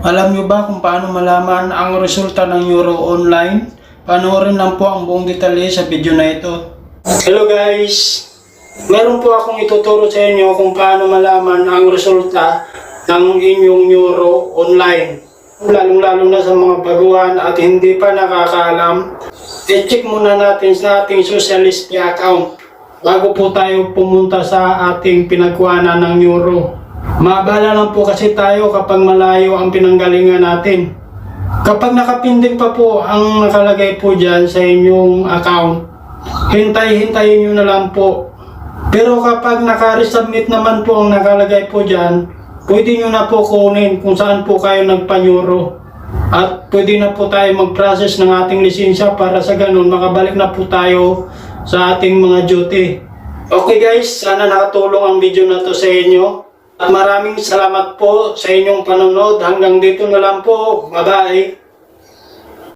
Alam nyo ba kung paano malaman ang resulta ng Euro online? Panoorin lang po ang buong detalye sa video na ito. Hello guys! Meron po akong ituturo sa inyo kung paano malaman ang resulta ng inyong Euro online. Lalong-lalo na sa mga baguhan at hindi pa nakakaalam, i-check muna natin sa ating social media account bago po tayo pumunta sa ating pinagkuhanan ng Euro. Maabala lang po kasi tayo kapag malayo ang pinanggalingan natin. Kapag nakapinding pa po ang nakalagay po dyan sa inyong account, hintay-hintayin nyo na lang po. Pero kapag naka-resubmit naman po ang nakalagay po dyan, pwede nyo na po kunin kung saan po kayo nagpanyuro. At pwede na po tayo mag-process ng ating lisensya para sa ganun makabalik na po tayo sa ating mga duty. Okay guys, sana nakatulong ang video na to sa inyo. Maraming salamat po sa inyong panonood. Hanggang dito na lang po. Bye-bye.